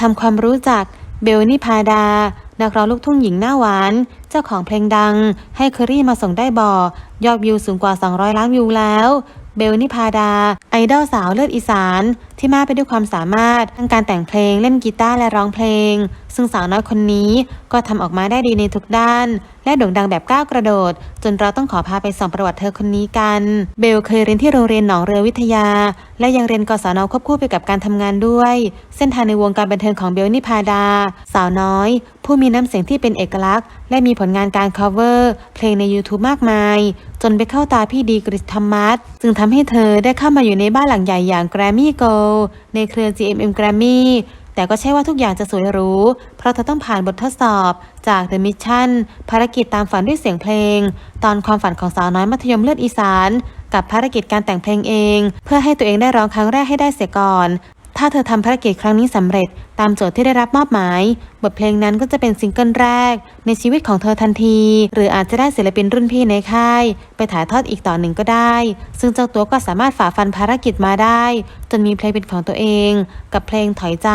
ทำความรู้จักเบลนิพาดา นักร้องลูกทุ่งหญิงหน้าหวาน เจ้าของเพลงดัง ให้เคอรี่มาส่งได้บ่อยอดวิวสูงกว่า 200 ล้านวิวแล้ว เบลนิพาดา ไอดอลสาวเลือดอีสาน ที่มาไปด้วยความสามารถทั้งการแต่งเพลงเล่นกีตาร์และร้องเพลงซึ่งสาวน้อยคนนี้ก็ทำออกมาได้ดีในทุกด้าน และโด่งดังแบบก้าวกระโดด จนเราต้องขอพาไปส่องประวัติเธอคนนี้กัน เบลเคยเรียนที่โรงเรียนหนองเรือวิทยา และยังเรียนกศนควบคู่ไปกับการทำงานด้วย เส้นทางในวงการบันเทิงของเบลนิพาดา สาวน้อย ผู้มีน้ำเสียงที่เป็นเอกลักษณ์ และมีผลงานการ cover เพลงใน YouTube มากมาย จนไปเข้าตาพี่ดีกริชธรรมัสจึงทำให้เธอได้เข้ามาอยู่ในบ้านหลังใหญ่อย่าง Grammy Gold ในเครือ GMM Grammy แต่ก็ใช่ว่าทุกอย่างจะสวยหรู เพราะเธอต้องผ่านบททดสอบจาก The Mission ภารกิจตามฝันด้วยเสียงเพลง ตอนความฝันของสาวน้อยมัธยมเลือดอีสาน กับภารกิจการแต่งเพลงเอง เพื่อให้ตัวเองได้ร้องครั้งแรกให้ได้เสียก่อน ถ้าเธอทำภารกิจครั้งนี้สำเร็จตามโจทย์ที่ได้รับมอบหมาย บทเพลงนั้นก็จะเป็นซิงเกิลแรก ในชีวิตของเธอทันที หรืออาจจะได้ศิลปินรุ่นพี่ในค่าย ไปถ่ายทอดอีกต่อหนึ่งก็ได้ ซึ่งเจ้าตัวก็สามารถฝ่าฟันภารกิจมาได้ จนมีเพลงเป็นของตัวเอง กับเพลงถอยใจ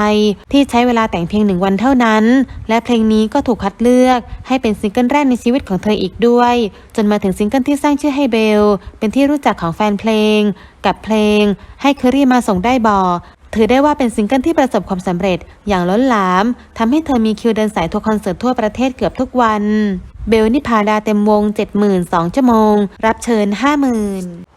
ที่ใช้เวลาแต่งเพียงหนึ่งวันเท่านั้น และเพลงนี้ก็ถูกคัดเลือก ให้เป็นซิงเกิลแรกในชีวิตของเธออีกด้วย จนมาถึงซิงเกิลที่สร้างชื่อให้เบลเป็นที่รู้จักของแฟนเพลง กับเพลง ให้เคอรี่มาส่งได้บ่ ถือได้ว่าเป็นซิงเกิลที่ประสบความสำเร็จอย่างล้นหลามทำให้เธอมีคิวเดินสายทัวร์คอนเสิร์ตทั่วประเทศเกือบทุกวัน เบลนิพาดาเต็มวง 72,000ชั่วโมง รับเชิญ 50,000